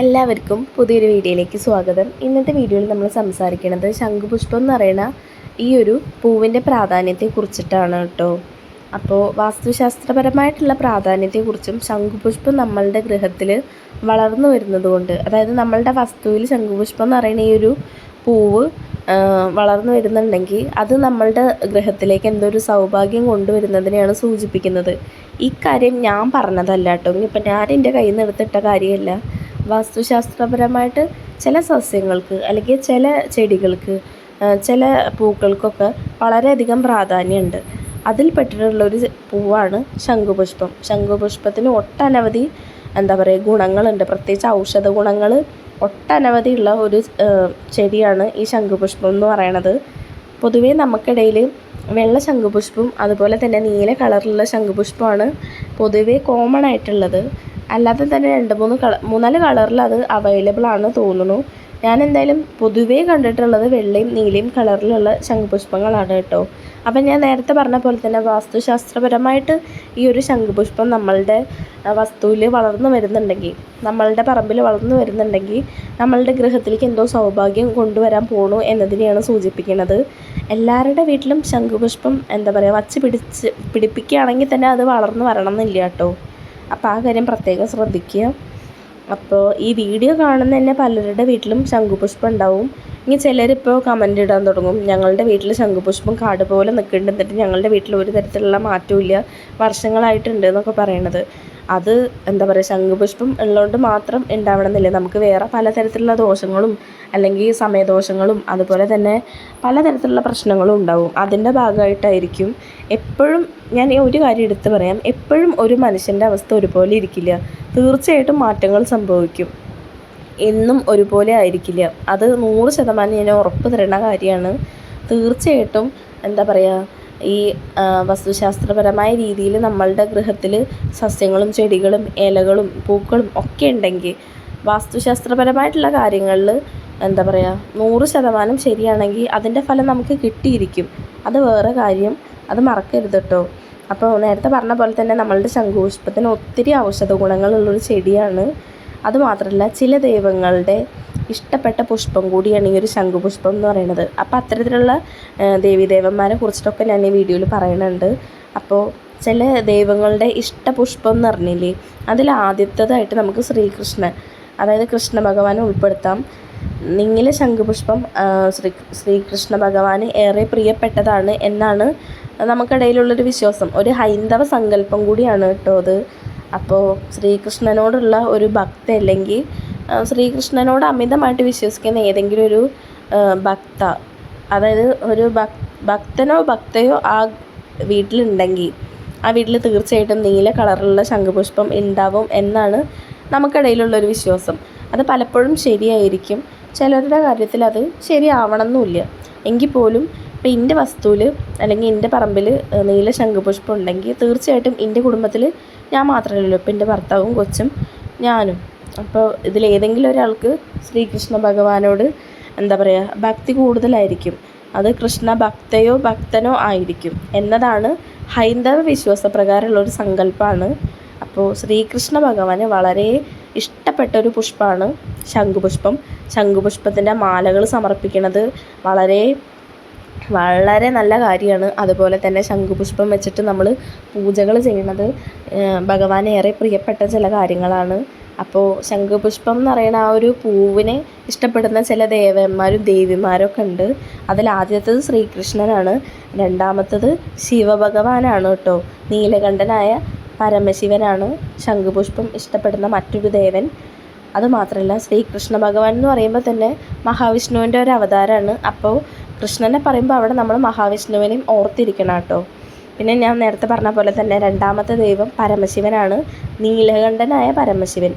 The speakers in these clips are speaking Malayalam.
എല്ലാവർക്കും പുതിയൊരു വീഡിയോയിലേക്ക് സ്വാഗതം. ഇന്നത്തെ വീഡിയോയിൽ നമ്മൾ സംസാരിക്കുന്നത് ശംഖുപുഷ്പം എന്ന് പറയുന്ന ഈ ഒരു പൂവിന്റെ പ്രാധാന്യത്തെ കുറിച്ചിട്ടാണ് കേട്ടോ. അപ്പോൾ വാസ്തുശാസ്ത്രപരമായിട്ടുള്ള പ്രാധാന്യത്തെക്കുറിച്ചും ശംഖുപുഷ്പം നമ്മളുടെ ഗൃഹത്തിൽ വളർന്നു വരുന്നതുകൊണ്ട് അതായത് നമ്മളുടെ വസ്തുവിൽ ശംഖുപുഷ്പം എന്ന് പറയുന്ന ഈ ഒരു പൂവ് വളർന്നു വരുന്നുണ്ടെങ്കിൽ അത് നമ്മളുടെ ഗൃഹത്തിലേക്ക് എന്തോ ഒരു സൗഭാഗ്യം കൊണ്ടുവരുന്നതിനെയാണ് സൂചിപ്പിക്കുന്നത്. ഈ കാര്യം ഞാൻ പറഞ്ഞതല്ല കേട്ടോ. ഇനിയിപ്പോൾ ഞാൻ എന്റെ കയ്യിൽ നിന്ന് എടുത്തിട്ട കാര്യമല്ല. വാസ്തുശാസ്ത്രപരമായിട്ട് ചില സസ്യങ്ങൾക്ക് അല്ലെങ്കിൽ ചില ചെടികൾക്ക് ചില പൂക്കൾക്കൊക്കെ വളരെയധികം പ്രാധാന്യമുണ്ട്. അതിൽ പെട്ടിട്ടുള്ളൊരു പൂവാണ് ശംഖുപുഷ്പം. ശംഖുപുഷ്പത്തിന് ഒട്ടനവധി എന്താ പറയുക ഗുണങ്ങളുണ്ട്. പ്രത്യേകിച്ച് ഔഷധ ഗുണങ്ങൾ ഒട്ടനവധി ഉള്ള ഒരു ചെടിയാണ് ഈ ശംഖുപുഷ്പം എന്ന് പറയണത്. പൊതുവേ നമുക്കിടയിൽ വെള്ള ശംഖുപുഷ്പം അതുപോലെ തന്നെ നീല കളറിലുള്ള ശംഖുപുഷ്പമാണ് പൊതുവേ കോമൺ ആയിട്ടുള്ളത്. അല്ലാതെ തന്നെ രണ്ട് മൂന്ന് കളർ മൂന്നാൽ കളറിൽ അത് അവൈലബിൾ ആണെന്ന് തോന്നുന്നു. ഞാൻ എന്തായാലും പൊതുവേ കണ്ടിട്ടുള്ളത് വെള്ളയും നീലയും കളറിലുള്ള ശംഖുപുഷ്പങ്ങളാണ് കേട്ടോ. അപ്പം ഞാൻ നേരത്തെ പറഞ്ഞ പോലെ തന്നെ വാസ്തുശാസ്ത്രപരമായിട്ട് ഈ ഒരു ശംഖുപുഷ്പം നമ്മളുടെ വസ്തുവിൽ വളർന്നു വരുന്നുണ്ടെങ്കിൽ നമ്മളുടെ പറമ്പിൽ വളർന്നു വരുന്നുണ്ടെങ്കിൽ നമ്മളുടെ ഗൃഹത്തിലേക്ക് എന്തോ സൗഭാഗ്യം കൊണ്ടുവരാൻ പോണു എന്നതിനെയാണ് സൂചിപ്പിക്കുന്നത്. എല്ലാവരുടെ വീട്ടിലും ശംഖുപുഷ്പം എന്താ പറയുക വച്ച് പിടിച്ച് പിടിപ്പിക്കുകയാണെങ്കിൽ തന്നെ അത് വളർന്നു വരണം എന്നില്ല കേട്ടോ. അപ്പോൾ ആ കാര്യം പ്രത്യേകം ശ്രദ്ധിക്കുക. അപ്പോൾ ഈ വീഡിയോ കാണുന്ന തന്നെ പലരുടെ വീട്ടിലും ശംഖുപുഷ്പം ഉണ്ടാവും. ഇനി ചിലരിപ്പോൾ കമന്റ് ഇടാൻ തുടങ്ങും. ഞങ്ങളുടെ വീട്ടിൽ ശംഖുപുഷ്പം കാട് പോലെ നിൽക്കുന്നുണ്ട് ഞങ്ങളുടെ വീട്ടിൽ ഒരു തരത്തിലുള്ള മാറ്റവും വർഷങ്ങളായിട്ടുണ്ട് എന്നൊക്കെ പറയണത്. അത് എന്താ പറയുക ശംഖുപുഷ്പം ഉള്ളതുകൊണ്ട് മാത്രം ഉണ്ടാവണമെന്നില്ല നമുക്ക് വേറെ പലതരത്തിലുള്ള ദോഷങ്ങളും അല്ലെങ്കിൽ സമയദോഷങ്ങളും അതുപോലെ തന്നെ പലതരത്തിലുള്ള പ്രശ്നങ്ങളും ഉണ്ടാവും. അതിന്റെ ഭാഗമായിട്ടായിരിക്കും എപ്പോഴും ഞാൻ ഒരു കാര്യം എടുത്തു പറയാം. എപ്പോഴും ഒരു മനുഷ്യന്റെ അവസ്ഥ ഒരുപോലെ ഇരിക്കില്ല. തീർച്ചയായിട്ടും മാറ്റങ്ങൾ സംഭവിക്കും. എന്നും ഒരുപോലെ ആയിരിക്കില്ല. അത് നൂറ് ശതമാനം ഞാൻ ഉറപ്പ് തരുന്ന കാര്യമാണ്. തീർച്ചയായിട്ടും എന്താ പറയുക ഈ വസ്തുശാസ്ത്രപരമായ രീതിയിൽ നമ്മളുടെ ഗൃഹത്തിൽ സസ്യങ്ങളും ചെടികളും ഇലകളും പൂക്കളും ഒക്കെ ഉണ്ടെങ്കിൽ വാസ്തുശാസ്ത്രപരമായിട്ടുള്ള കാര്യങ്ങളിൽ എന്താ പറയുക നൂറ് ശതമാനം ശരിയാണെങ്കിൽ അതിന്റെ ഫലം നമുക്ക് കിട്ടിയിരിക്കും. അത് വേറെ കാര്യം. അത് മറക്കരുത് കേട്ടോ അപ്പോൾ നേരത്തെ പറഞ്ഞ പോലെ തന്നെ നമ്മളുടെ ശംഖുപുഷ്പത്തിന് ഒത്തിരി ഔഷധ ഗുണങ്ങളുള്ളൊരു ചെടിയാണ്. അതുമാത്രമല്ല ചില ദൈവങ്ങളുടെ ഇഷ്ടപ്പെട്ട പുഷ്പം കൂടിയാണ് ഈ ഒരു ശംഖുപുഷ്പം എന്ന് പറയുന്നത്. അപ്പോൾ അത്തരത്തിലുള്ള ദേവീദേവന്മാരെ കുറിച്ചിട്ടൊക്കെ ഞാൻ ഈ വീഡിയോയിൽ പറയുന്നുണ്ട് അപ്പോൾ ചില ദൈവങ്ങളുടെ ഇഷ്ട പുഷ്പം എന്ന് പറഞ്ഞില്ലേ അതിൽ ആദ്യത്തേതായിട്ട് നമുക്ക് ശ്രീകൃഷ്ണൻ അതായത് കൃഷ്ണ ഭഗവാനെ ഉൾപ്പെടുത്താം. നിങ്ങിലെ ശംഖുപുഷ്പം ശ്രീ ശ്രീകൃഷ്ണ ഭഗവാന് ഏറെ പ്രിയപ്പെട്ടതാണ് എന്നാണ് നമുക്കിടയിലുള്ളൊരു വിശ്വാസം. ഒരു ഹൈന്ദവ സങ്കല്പം കൂടിയാണ് കേട്ടോ അത്. അപ്പോൾ ശ്രീകൃഷ്ണനോടുള്ള ഒരു ഭക്ത അല്ലെങ്കിൽ ശ്രീകൃഷ്ണനോട് അമിതമായിട്ട് വിശ്വസിക്കുന്ന ഏതെങ്കിലും ഒരു ഭക്ത അതായത് ഒരു ഭക് ഭക്തനോ ഭക്തയോ ആ വീട്ടിലുണ്ടെങ്കിൽ ആ വീട്ടിൽ തീർച്ചയായിട്ടും നീല കളറിലുള്ള ശംഖുപുഷ്പം ഉണ്ടാവും എന്നാണ് നമുക്കിടയിലുള്ളൊരു വിശ്വാസം. അത് പലപ്പോഴും ശരിയായിരിക്കും. ചിലരുടെ കാര്യത്തിൽ അത് ശരിയാവണമെന്നില്ല. എങ്കിൽ പോലും ഇപ്പം എന്റെ വസ്തുവിൽ അല്ലെങ്കിൽ എന്റെ പറമ്പിൽ നീല ശംഖുപുഷ്പം ഉണ്ടെങ്കിൽ തീർച്ചയായിട്ടും എന്റെ കുടുംബത്തിൽ ഞാൻ മാത്രമല്ലല്ലോ ഇപ്പം എന്റെ ഭർത്താവും കൊച്ചും ഞാനും. അപ്പോൾ ഇതിലേതെങ്കിലും ഒരാൾക്ക് ശ്രീകൃഷ്ണ ഭഗവാനോട് എന്താ പറയുക ഭക്തി കൂടുതലായിരിക്കും. അത് കൃഷ്ണ ഭക്തയോ ഭക്തനോ ആയിരിക്കും എന്നതാണ് ഹൈന്ദവ വിശ്വാസപ്രകാരമുള്ള ഒരു സങ്കല്പമാണ് അപ്പോൾ ശ്രീകൃഷ്ണ ഭഗവാന് വളരെ ഇഷ്ടപ്പെട്ട ഒരു പുഷ്പമാണ് ശംഖുപുഷ്പം. ശംഖുപുഷ്പത്തിന്റെ മാലകൾ സമർപ്പിക്കുന്നത് വളരെ വളരെ നല്ല കാര്യമാണ്. അതുപോലെ തന്നെ ശംഖുപുഷ്പം വെച്ചിട്ട് നമ്മൾ പൂജകൾ ചെയ്യുന്നത് ഭഗവാന് ഏറെ പ്രിയപ്പെട്ട ചില കാര്യങ്ങളാണ്. അപ്പോൾ ശംഖുപുഷ്പം എന്ന് പറയുന്ന ആ ഒരു പൂവിനെ ഇഷ്ടപ്പെടുന്ന ചില ദേവന്മാരും ദേവിമാരൊക്കെ ഉണ്ട്. അതിൽ ആദ്യത്തേത് ശ്രീകൃഷ്ണനാണ്. രണ്ടാമത്തത് ശിവഭഗവാനാണ് കേട്ടോ. നീലകണ്ഠനായ പരമശിവനാണ് ശംഖുപുഷ്പം ഇഷ്ടപ്പെടുന്ന മറ്റൊരു ദേവൻ. അതുമാത്രമല്ല ശ്രീകൃഷ്ണ ഭഗവാൻ എന്ന് പറയുമ്പോൾ തന്നെ മഹാവിഷ്ണുവിന്റെ ഒരു അവതാരമാണ് അപ്പോൾ കൃഷ്ണനെ പറയുമ്പോൾ അവിടെ നമ്മൾ മഹാവിഷ്ണുവിനെയും ഓർത്തിരിക്കണം കേട്ടോ. പിന്നെ ഞാൻ നേരത്തെ പറഞ്ഞ പോലെ തന്നെ രണ്ടാമത്തെ ദൈവം പരമശിവനാണ് നീലകണ്ഠനായ പരമശിവൻ.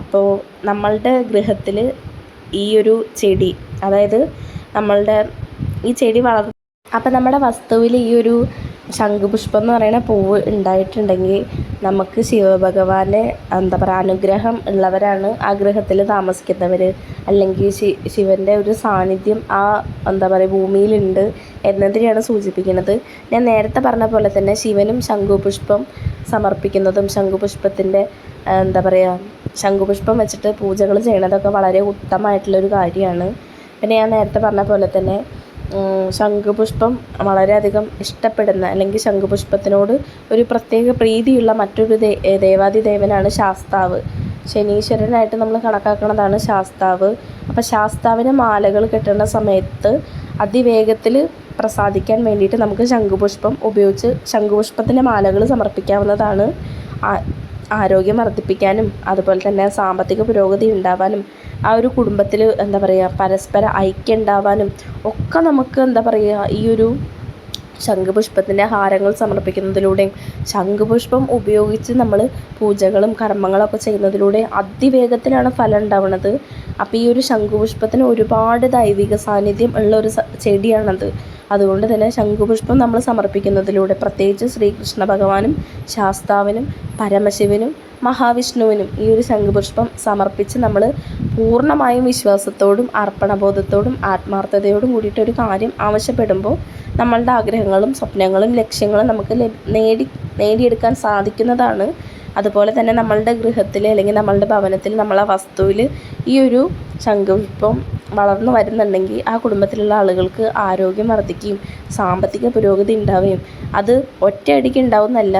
അപ്പോൾ നമ്മളുടെ ഗൃഹത്തിൽ ഈ ഒരു ചെടി അതായത് നമ്മളുടെ ഈ ചെടി വളർ അപ്പം നമ്മുടെ വസ്തുവിൽ ഈ ഒരു ശംഖുപുഷ്പം എന്ന് പറയുന്ന പൂവ് ഉണ്ടായിട്ടുണ്ടെങ്കിൽ നമുക്ക് ശിവഭഗവാനെ എന്താ പറയുക അനുഗ്രഹം ഉള്ളവരാണ് ആ ഗ്രഹത്തിൽ താമസിക്കുന്നവർ. അല്ലെങ്കിൽ ശി ശിവന്റെ ഒരു സാന്നിധ്യം ആ എന്താ പറയുക ഭൂമിയിലുണ്ട് എന്നതിനെയാണ് സൂചിപ്പിക്കുന്നത്. ഞാൻ നേരത്തെ പറഞ്ഞ പോലെ തന്നെ ശിവനും ശംഖുപുഷ്പം സമർപ്പിക്കുന്നതും ശംഖുപുഷ്പത്തിന്റെ എന്താ പറയുക ശംഖുപുഷ്പം വെച്ചിട്ട് പൂജകൾ ചെയ്യണതൊക്കെ വളരെ ഉത്തമമായിട്ടുള്ളൊരു കാര്യമാണ്. പിന്നെ ഞാൻ നേരത്തെ പറഞ്ഞ പോലെ തന്നെ ശംഖുപുഷ്പം വളരെയധികം ഇഷ്ടപ്പെടുന്ന അല്ലെങ്കിൽ ശംഖുപുഷ്പത്തിനോട് ഒരു പ്രത്യേക പ്രീതിയുള്ള മറ്റൊരു ദേവാദി ദേവാദിദേവനാണ് ശാസ്താവ്. ശനീശ്വരനായിട്ട് നമ്മൾ കണക്കാക്കുന്നതാണ് ശാസ്താവ്. അപ്പോൾ ശാസ്താവിന് മാലകൾ കെട്ടുന്ന സമയത്ത് അതിവേഗത്തിൽ പ്രസാദിക്കാൻ വേണ്ടിയിട്ട് നമുക്ക് ശംഖുപുഷ്പം ഉപയോഗിച്ച് ശംഖുപുഷ്പത്തിന്റെ മാലകൾ സമർപ്പിക്കാവുന്നതാണ്. ആരോഗ്യം വർദ്ധിപ്പിക്കാനും അതുപോലെ തന്നെ സാമ്പത്തിക പുരോഗതി ഉണ്ടാവാനും ആ ഒരു കുടുംബത്തിൽ എന്താ പറയുക പരസ്പര ഐക്യം ഉണ്ടാവാനും ഒക്കെ നമുക്ക് എന്താ പറയുക ഈ ഒരു ശംഖുപുഷ്പത്തിന്റെ ഹാരങ്ങൾ സമർപ്പിക്കുന്നതിലൂടെയും ശംഖുപുഷ്പം ഉപയോഗിച്ച് നമ്മൾ പൂജകളും കർമ്മങ്ങളൊക്കെ ചെയ്യുന്നതിലൂടെ അതിവേഗത്തിലാണ് ഫലം ഉണ്ടാവുന്നത്. അപ്പോൾ ഈ ഒരു ശംഖുപുഷ്പത്തിന് ഒരുപാട് ദൈവിക സാന്നിധ്യം ഉള്ള ഒരു ചെടിയാണത്. അതുകൊണ്ട് തന്നെ ശംഖുപുഷ്പം നമ്മൾ സമർപ്പിക്കുന്നതിലൂടെ പ്രത്യേകിച്ച് ശ്രീകൃഷ്ണ ഭഗവാനും ശാസ്താവിനും പരമശിവനും മഹാവിഷ്ണുവിനും ഈ ഒരു ശംഖുപുഷ്പം സമർപ്പിച്ച് നമ്മൾ പൂർണമായും വിശ്വാസത്തോടും അർപ്പണബോധത്തോടും ആത്മാർത്ഥതയോടും കൂടിയിട്ട് ഒരു കാര്യം ആവശ്യപ്പെടുമ്പോൾ നമ്മളുടെ ആഗ്രഹങ്ങളും സ്വപ്നങ്ങളും ലക്ഷ്യങ്ങളും നമുക്ക് നേടി നേടിയെടുക്കാൻ സാധിക്കുന്നതാണ് അതുപോലെ തന്നെ നമ്മളുടെ ഗൃഹത്തിൽ അല്ലെങ്കിൽ നമ്മളുടെ ഭവനത്തിൽ നമ്മളെ വസ്തുവിൽ ഈ ഒരു ശംഖുപുഷ്പം വളർന്നു വരുന്നുണ്ടെങ്കിൽ ആ കുടുംബത്തിലുള്ള ആളുകൾക്ക് ആരോഗ്യം വർദ്ധിക്കുകയും സാമ്പത്തിക പുരോഗതി ഉണ്ടാവുകയും അത് ഒറ്റയടിക്ക് ഉണ്ടാവുന്നല്ല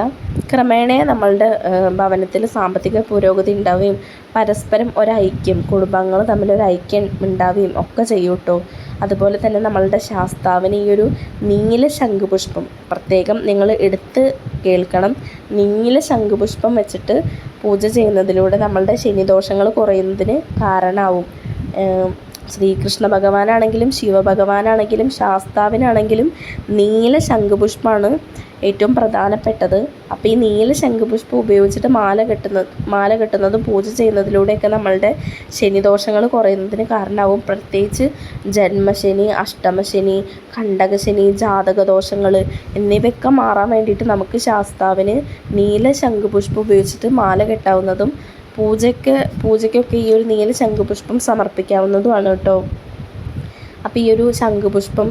ക്രമേണ നമ്മളുടെ ഭവനത്തിൽ സാമ്പത്തിക പുരോഗതി ഉണ്ടാവുകയും പരസ്പരം ഒരൈക്യം കുടുംബങ്ങൾ തമ്മിൽ ഒരു ഐക്യം ഉണ്ടാവുകയും ഒക്കെ ചെയ്യൂട്ടോ അതുപോലെ തന്നെ നമ്മളുടെ ശാസ്താവിന് ഈ ഒരു നീല ശംഖുപുഷ്പം പ്രത്യേകം നിങ്ങൾ എടുത്ത് കേൾക്കണം. നീല ശംഖുപുഷ്പം വെച്ചിട്ട് പൂജ ചെയ്യുന്നതിലൂടെ നമ്മളുടെ ശനിദോഷങ്ങൾ കുറയുന്നതിന് കാരണമാവും ശ്രീകൃഷ്ണ ഭഗവാനാണെങ്കിലും ശിവഭഗവാനാണെങ്കിലും ശാസ്താവിനാണെങ്കിലും നീല ശംഖുപുഷ്പമാണ് ഏറ്റവും പ്രധാനപ്പെട്ടത്. അപ്പോൾ ഈ നീല ശംഖുപുഷ്പം ഉപയോഗിച്ചിട്ട് മാല കെട്ടുന്നത് മാല കെട്ടുന്നതും പൂജ ചെയ്യുന്നതിലൂടെയൊക്കെ നമ്മളുടെ ശനിദോഷങ്ങൾ കുറയുന്നതിന് കാരണമാവും. പ്രത്യേകിച്ച് ജന്മശനി അഷ്ടമശനി കണ്ടകശനി ജാതകദോഷങ്ങൾ എന്നിവയൊക്കെ മാറാൻ വേണ്ടിയിട്ട് നമുക്ക് ശാസ്താവിന് നീല ശംഖുപുഷ്പം ഉപയോഗിച്ചിട്ട് മാല കെട്ടാവുന്നതും പൂജയ്ക്ക് പൂജയ്ക്കൊക്കെ ഈ ഒരു നീല ശംഖുപുഷ്പം സമർപ്പിക്കാവുന്നതുമാണ് കേട്ടോ. അപ്പോൾ ഈ ഒരു ശംഖുപുഷ്പം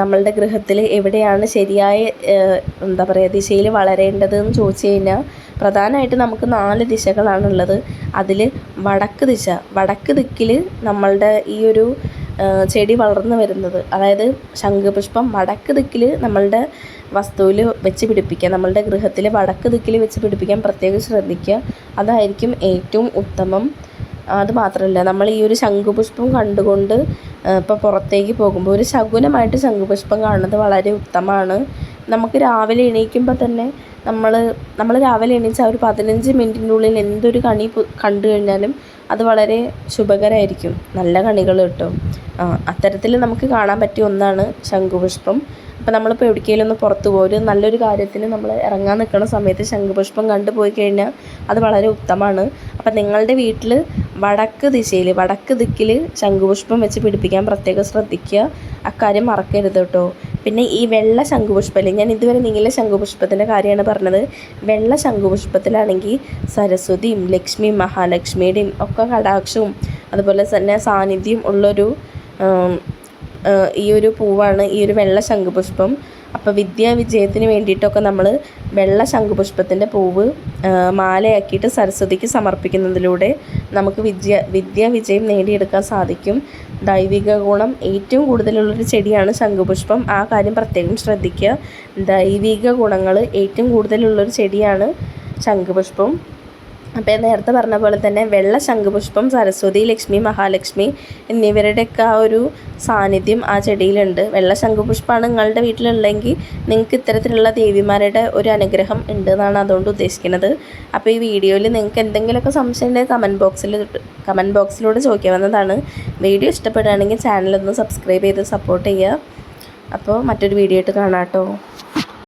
നമ്മളുടെ ഗൃഹത്തിൽ എവിടെയാണ് ശരിയായ എന്താ പറയുക ദിശയിൽ വളരേണ്ടതെന്ന് ചോദിച്ചു കഴിഞ്ഞാൽ പ്രധാനമായിട്ട് നമുക്ക് നാല് ദിശകളാണുള്ളത്. അതിൽ വടക്ക് ദിശ വടക്ക് ദിക്കിൽ നമ്മളുടെ ഈ ഒരു ചെടി വളർന്നു വരുന്നത്. അതായത് ശംഖുപുഷ്പം വടക്ക് ദിക്കിൽ നമ്മളുടെ വസ്തുവിൽ വെച്ച് പിടിപ്പിക്കുക നമ്മളുടെ ഗൃഹത്തിൽ വടക്ക് ദിക്കിൽ വെച്ച് പിടിപ്പിക്കാൻ പ്രത്യേകം ശ്രദ്ധിക്കുക. അതായിരിക്കും ഏറ്റവും ഉത്തമം. അത് മാത്രമല്ല നമ്മൾ ഈ ഒരു ശംഖുപുഷ്പം കണ്ടുകൊണ്ട് ഇപ്പോൾ പുറത്തേക്ക് പോകുമ്പോൾ ഒരു ശകുനമായിട്ട് ശംഖുപുഷ്പം കാണുന്നത് വളരെ ഉത്തമമാണ്. നമുക്ക് രാവിലെ എണീക്കുമ്പോൾ തന്നെ നമ്മൾ നമ്മൾ രാവിലെ എണീച്ച ഒരു പതിനഞ്ച് മിനിറ്റിനുള്ളിൽ എന്തൊരു കണി കണ്ടു കഴിഞ്ഞാലും അത് വളരെ ശുഭകരമായിരിക്കും നല്ല കണികൾ കിട്ടും. അത്തരത്തിൽ നമുക്ക് കാണാൻ പറ്റിയ ഒന്നാണ് ശംഖുപുഷ്പം. അപ്പോൾ നമ്മളിപ്പോൾ എവിടേക്കെങ്കിലും ഒന്ന് പുറത്ത് ഒരു നല്ലൊരു കാര്യത്തിന് നമ്മൾ ഇറങ്ങാൻ നിൽക്കുന്ന സമയത്ത് ശംഖുപുഷ്പം കണ്ടു പോയി കഴിഞ്ഞാൽ അത് വളരെ ഉത്തമമാണ്. അപ്പം നിങ്ങളുടെ വീട്ടിൽ വടക്ക് ദിശയിൽ വടക്ക് ദിക്കിൽ ശംഖുപുഷ്പം വെച്ച് പിടിപ്പിക്കാൻ പ്രത്യേകം ശ്രദ്ധിക്കുക. അക്കാര്യം മറക്കരുത് കേട്ടോ. പിന്നെ ഈ വെള്ള ശംഖുപുഷ്പത്തിൽ ഞാൻ ഇതുവരെ നീല ശംഖുപുഷ്പത്തിന്റെ കാര്യമാണ് പറഞ്ഞത്. വെള്ള ശംഖുപുഷ്പത്തിലാണെങ്കിൽ സരസ്വതിയും ലക്ഷ്മിയും മഹാലക്ഷ്മിയുടെയും ഒക്കെ കടാക്ഷവും അതുപോലെ തന്നെ സാന്നിധ്യം ഉള്ളൊരു ഈ ഒരു പൂവാണ് ഈ ഒരു വെള്ള ശംഖുപുഷ്പം. അപ്പോൾ വിദ്യാ വിജയത്തിന് വേണ്ടിയിട്ടൊക്കെ നമ്മൾ വെള്ള ശംഖുപുഷ്പത്തിന്റെ പൂവ് മാലയാക്കിയിട്ട് സരസ്വതിക്ക് സമർപ്പിക്കുന്നതിലൂടെ നമുക്ക് വിദ്യ വിദ്യാ വിജയം നേടിയെടുക്കാൻ സാധിക്കും. ദൈവിക ഗുണം ഏറ്റവും കൂടുതലുള്ളൊരു ചെടിയാണ് ശംഖുപുഷ്പം. ആ കാര്യം പ്രത്യേകം ശ്രദ്ധിക്കുക. ദൈവിക ഗുണങ്ങൾ ഏറ്റവും കൂടുതലുള്ളൊരു ചെടിയാണ് ശംഖുപുഷ്പം. അപ്പോൾ നേരത്തെ പറഞ്ഞ പോലെ തന്നെ വെള്ള ശംഖുപുഷ്പം സരസ്വതി ലക്ഷ്മി മഹാലക്ഷ്മി എന്നിവരുടെയൊക്കെ ആ ഒരു സാന്നിധ്യം ആ ചെടിയിലുണ്ട്. വെള്ള ശംഖുപുഷ്പമാണ് നിങ്ങളുടെ വീട്ടിലുള്ളെങ്കിൽ നിങ്ങൾക്ക് ഇത്തരത്തിലുള്ള ദേവിമാരുടെ ഒരു അനുഗ്രഹം ഉണ്ട് എന്നാണ് അതുകൊണ്ട് ഉദ്ദേശിക്കുന്നത്. അപ്പോൾ ഈ വീഡിയോയിൽ നിങ്ങൾക്ക് എന്തെങ്കിലുമൊക്കെ സംശയം ഉണ്ടെങ്കിൽ കമന്റ് ബോക്സിൽ കമന്റ് ബോക്സിലൂടെ ചോദിക്കാവുന്നതാണ് വീഡിയോ ഇഷ്ടപ്പെടുകയാണെങ്കിൽ ചാനലൊന്ന് സബ്സ്ക്രൈബ് ചെയ്ത് സപ്പോർട്ട് ചെയ്യുക. അപ്പോൾ മറ്റൊരു വീഡിയോ ആയിട്ട് കാണാം കേട്ടോ.